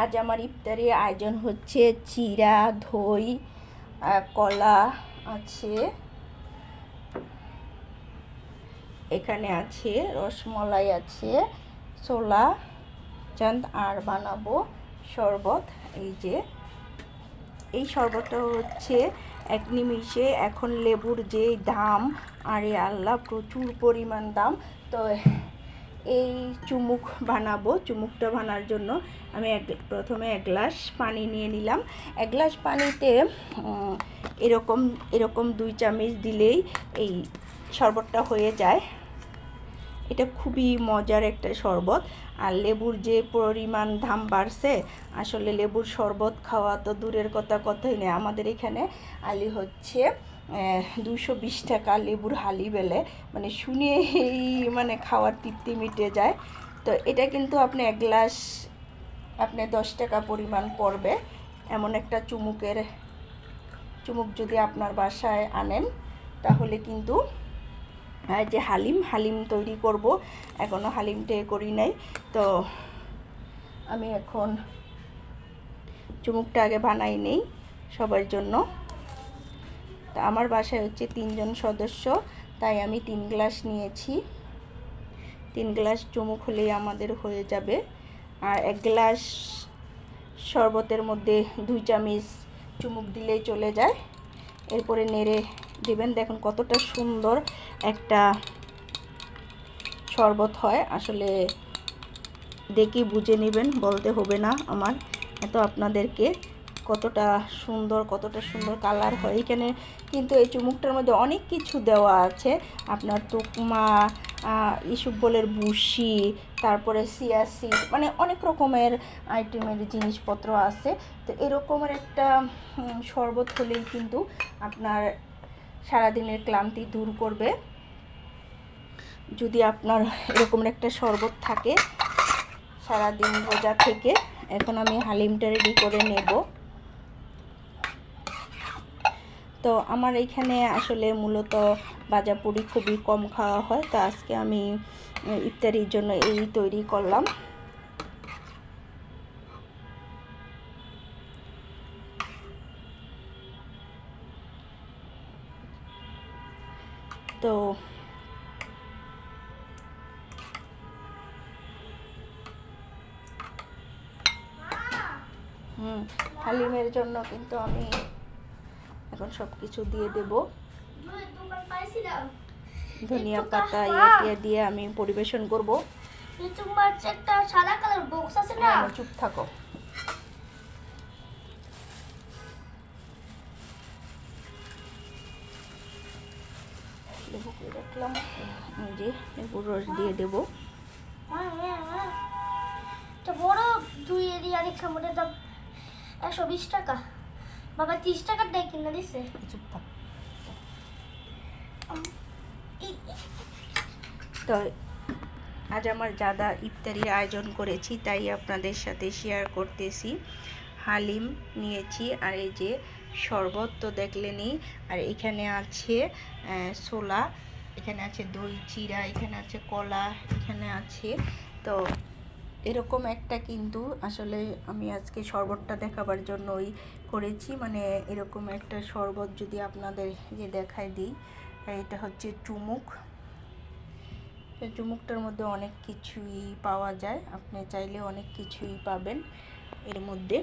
আজ আমার ইফতারি আয়োজন হচ্ছে চিরা, দই কলা আছে। এখানে আছে রসমলাই আছে, ছোলা, চাঁদ, আর বানাবো শরবত। এই যে, এই শরবতটা হচ্ছে এক নিমিষে এখন লেবুর যে দাম, আরে আল্লাহ প্রচুর পরিমাণ দাম। তো এই চুমুক বানাবো, চুমুকটা বানার জন্য আমি এক প্রথমে এক গ্লাস পানি নিয়ে নিলাম। এক গ্লাস পানিতে এরকম এরকম দুই চামচ দিলেই এই শরবতটা হয়ে যায়। এটা খুবই মজার একটা শরবত। আর লেবুর যে পরিমাণ দাম বাড়ছে, আসলে লেবুর শরবত খাওয়া তো দূরের কথা, কথাই নেই আমাদের এখানে আলি হচ্ছে দুশো বিশ টাকা লেবুর হালি বেলে। মানে শুনে এই মানে খাওয়ার তৃপ্তি মিটে যায়। তো এটা কিন্তু আপনি এক গ্লাস আপনি দশ টাকা পরিমাণ পড়বে। এমন একটা চুমুকের, চুমুক যদি আপনার বাসায় আনেন, তাহলে কিন্তু যে হালিম হালিম তৈরি করব। এখনও হালিমটা করি নাই। তো আমি এখন চুমুকটা আগে বানাই নেই সবার জন্য। তো আমার বাসায় হচ্ছে তিনজন সদস্য, তাই আমি তিন গ্লাস নিয়েছি। তিন গ্লাস চুমুক হলেই আমাদের হয়ে যাবে। আর এক গ্লাস শরবতের মধ্যে দুই চামচ চুমুক দিলেই চলে যায়। এরপরে নেড়ে দিবেন। দেখুন কতটা সুন্দর একটা শরবত হয়। আসলে দেখি বুঝে নেবেন, বলতে হবে না আমার। এত আপনাদেরকে কতটা সুন্দর কতটা সুন্দর কালার হয়। এখানে কিন্তু এই চুমুকটার মধ্যে অনেক কিছু দেওয়া আছে। আপনার তুকমা ইসুবলের বুসি তারপরে সিয়াসি মানে অনেক রকমের আইটেমের জিনিসপত্র আছে। তো এরকমের একটা শরবত হলেই কিন্তু আপনার সারাদিনের ক্লান্তি দূর করবে। যদি আপনার এরকমের একটা শরবত থাকে সারাদিন রোজা থেকে, এখন আমি হালিমটা রেডি করে নেব। তো আমার এইখানে আসলে মূলত বাজাপুরি খুবই কম খাওয়া হয়, তো আজকে আমি ইফতারির জন্য এই তৈরি করলাম। তো হুম, হালিমের জন্য কিন্তু আমি এখন সব কিছু দিয়ে দেব। ধনিয়া পাতা। ইয়ে দিয়ে আমি পরিবেশন করব। হ্যাঁ, চুপ থাকো। লেবু রাখলাম। যে লেবুর রস দিয়ে দেবো। এটা বড় দুই এরিয়া রিক্সা দাম একশো বিশ টাকা। বাবা ত্রিশ টাকার দেয় কিনে দিছে? চুপ থাক। তো আজ আমার জাদা ইফতারির আয়োজন করেছি তাই আপনাদের সাথে শেয়ার করতেছি। হালিম নিয়েছি আর এই যে শরবত তো দেখলেনই আর এখানে আছে ছোলা এখানে আছে দই চিরা এখানে আছে কলা এখানে আছে তো এরকম একটা কিন্তু আসলে আমি আজকে শরবতটা দেখাবার জন্যই করেছি। মানে এরকম একটা শরবত যদি আপনাদের যে দেখাই দিই, এটা হচ্ছে চুমুক। চুমুকটার মধ্যে অনেক কিছুই পাওয়া যায়। আপনি চাইলে অনেক কিছুই পাবেন এর মধ্যে।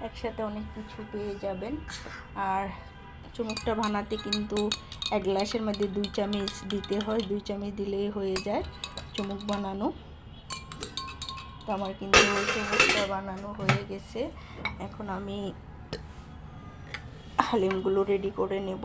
একসাথে অনেক কিছু পেয়ে যাবেন। আর চুমুকটা বানাতে কিন্তু এক গ্লাসের মধ্যে দুই চামচ দিতে হয়। দুই চামচ দিলেই হয়ে যায় চুমুক বানানো। তো আমার কিন্তু চুমুকটা বানানো হয়ে গেছে। এখন আমি হালিমগুলো রেডি করে নেব।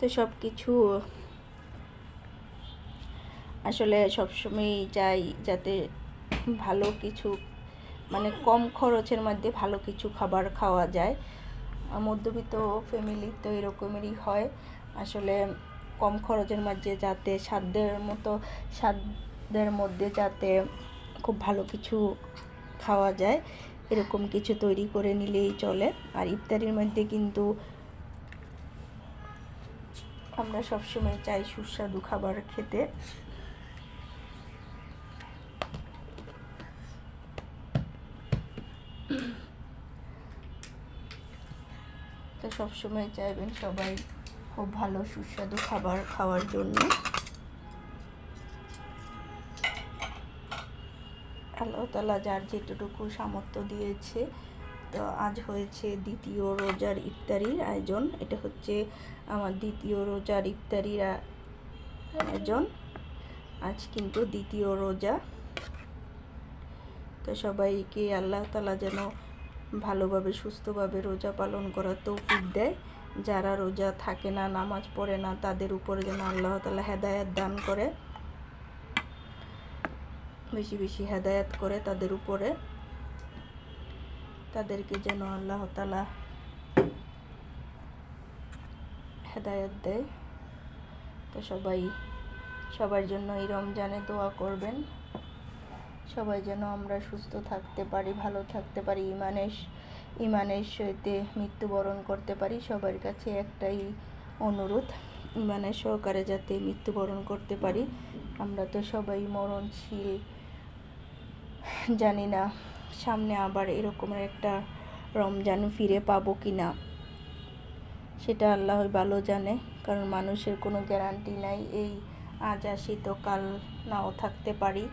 তো সব কিছু আসলে সবসময়ই চাই যাতে ভালো কিছু মানে কম খরচের মধ্যে ভালো কিছু খাবার খাওয়া যায়। মধ্যবিত্ত ফ্যামিলি তো এরকমেরই হয়। আসলে কম খরচের মাঝে যাতে সাধ্যের মতো সাধ্যের মধ্যে যাতে খুব ভালো কিছু খাওয়া যায়, এরকম কিছু তৈরি করে নিলেই চলে। আর ইফতারির মধ্যে কিন্তু আমরা সবসময় চাই সুস্বাদু খাবার খেতে। তো সবসময় চাইবেন সবাই খুব ভালো সুস্বাদু খাবার খাওয়ার জন্য। আল্লাহ তালা যার যেটুকু সামর্থ্য দিয়েছে তো আজ হয়েছে দ্বিতীয় রোজার ইফতারির আয়োজন। এটা হচ্ছে আমার দ্বিতীয় রোজার ইফতারির আয়োজন। আজ কিন্তু দ্বিতীয় রোজা। তো সবাইকে আল্লাহ তালা যেন ভালোভাবে, সুস্থভাবে রোজা পালন করার তৌফিক দেয়। যারা রোজা থাকে না, নামাজ পড়ে না, তাদের উপরে যেন আল্লাহ তালা হেদায়াত দান করে। বেশি বেশি হেদায়াত করে তাদের উপরে। তাদেরকে যেন আল্লাহ তালা হেদায়াত দেয়। তো সবাই, সবার জন্য এই রমজানে দোয়া করবেন। সবাই যেন আমরা সুস্থ থাকতে পারি, ভালো থাকতে পারি, ইমানের ইমানের সহিতে মৃত্যুবরণ করতে পারি, সবার কাছে একটাই অনুরোধ, ইমানের সহকারে যাতে মৃত্যুবরণ করতে পারি। আমরা তো সবাই মরণশীল, জানি না সামনে আবার এরকমের একটা রমজান ফিরে পাবো কি না, সেটা আল্লাহ ভালো জানে, কারণ মানুষের কোনো গ্যারান্টি নাই এই আজ আসি তো কাল নাও থাকতে পারি।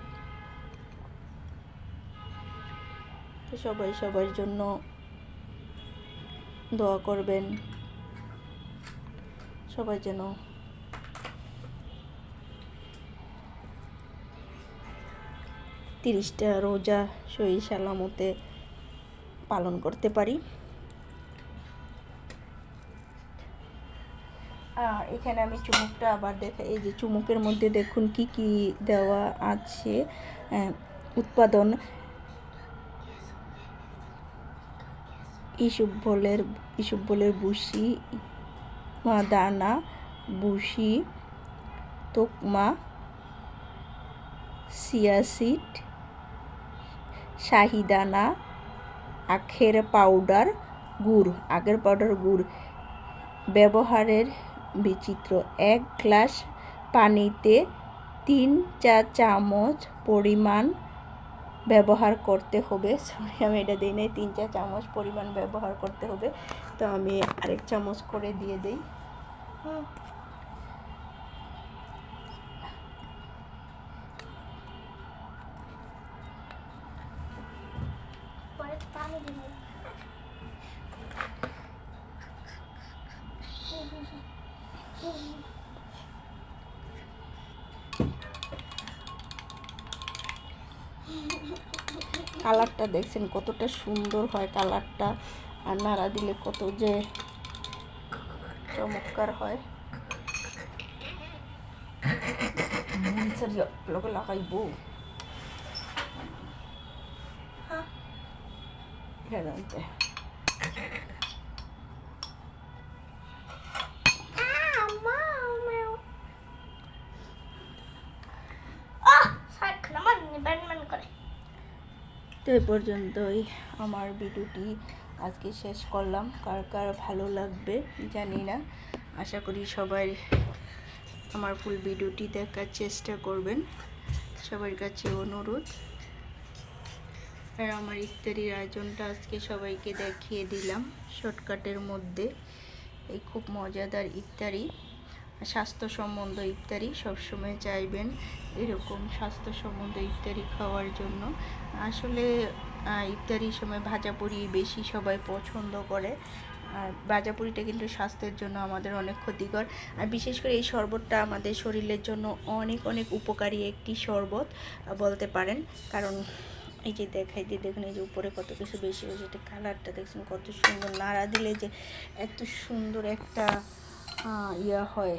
তো সবাই সবার জন্য দোয়া করবেন, সবাই যেন তিরিশটা রোজা সহি সালামতে পালন করতে পারি। আর এখানে আমি চুমুকটা আবার দেখা, এই যে চুমুকের মধ্যে দেখুন কি কি দেওয়া আছে উৎপাদন। ইসুবলের ইসুবলের বুসি দানা বুসি তোকমা সিয়াসিড শাহিদানা, আখের পাউডার গুড় আখের পাউডার গুড়। ব্যবহারের বিচিত্র। এক গ্লাস পানিতে তিন চা চামচ পরিমাণ ব্যবহার করতে হবে। সরি আমি এটা দিই নাই। তিন চা চামচ পরিমাণ ব্যবহার করতে হবে। তো আমি আরেক চামচ করে দিয়ে দিই। কালারটা দেখছেন, কতটা সুন্দর হয় কালারটা। আর নাড়া দিলে কত যে চমৎকার হয়। লাগাইব। হ্যাঁ। তো এ পর্যন্তই আমার ভিডিওটি আজকে শেষ করলাম। কার কার ভালো লাগবে জানি না। আশা করি সবাই আমার ফুল ভিডিওটি দেখার চেষ্টা করবেন। সবার কাছে অনুরোধ। আর আমার ইফতারির আয়োজনটা আজকে সবাইকে দেখিয়ে দিলাম। শর্টকাটের মধ্যে। এই খুব মজাদার ইফতারি। স্বাস্থ্য সম্বন্ধ ইফতারি সবসময় চাইবেন এরকম স্বাস্থ্য সম্বন্ধ ইফতারি খাওয়ার জন্য। আসলে ইফতারির সময় ভাজাপুরি বেশি সবাই পছন্দ করে। আর ভাজা ভাজাপুরিটা কিন্তু স্বাস্থ্যের জন্য আমাদের অনেক ক্ষতিকর। আর বিশেষ করে এই শরবতটা আমাদের শরীরের জন্য অনেক অনেক উপকারী একটি শরবত বলতে পারেন। কারণ এই যে দেখাই দিয়ে দেখুন এই যে উপরে কত কিছু বেশি হয়েছে, এটা কালারটা দেখছেন কত সুন্দর। নাড়া দিলে যে এত সুন্দর একটা ইয়া হয়।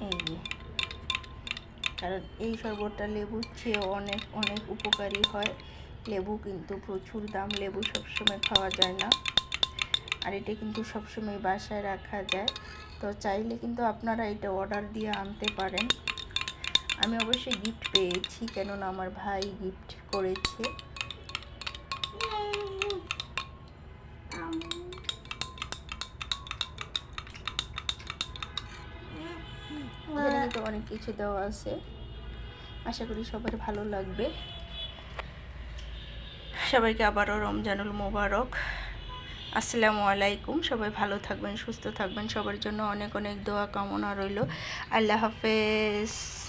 এই কারণ এই শরবতটা লেবুর চেয়ে অনেক অনেক উপকারী হয়। লেবু কিন্তু প্রচুর দাম। লেবু সবসময় খাওয়া যায় না। আর এটা কিন্তু সবসময় বাসায় রাখা যায়। তো চাইলে কিন্তু আপনারা এটা অর্ডার দিয়ে আনতে পারেন। আমি অবশ্যই গিফট পেয়েছি, কেননা আমার ভাই গিফট করেছে। এখানে কিন্তু অনেক কিছু দেওয়া আছে। আশা করি সবার ভালো লাগবে। সবাইকে আবারও রমজানুল মোবারক। আসসালামু আলাইকুম। সবাই ভালো থাকবেন সুস্থ থাকবেন। সবার জন্য অনেক অনেক দোয়া কামনা রইল। আল্লাহ হাফেজ।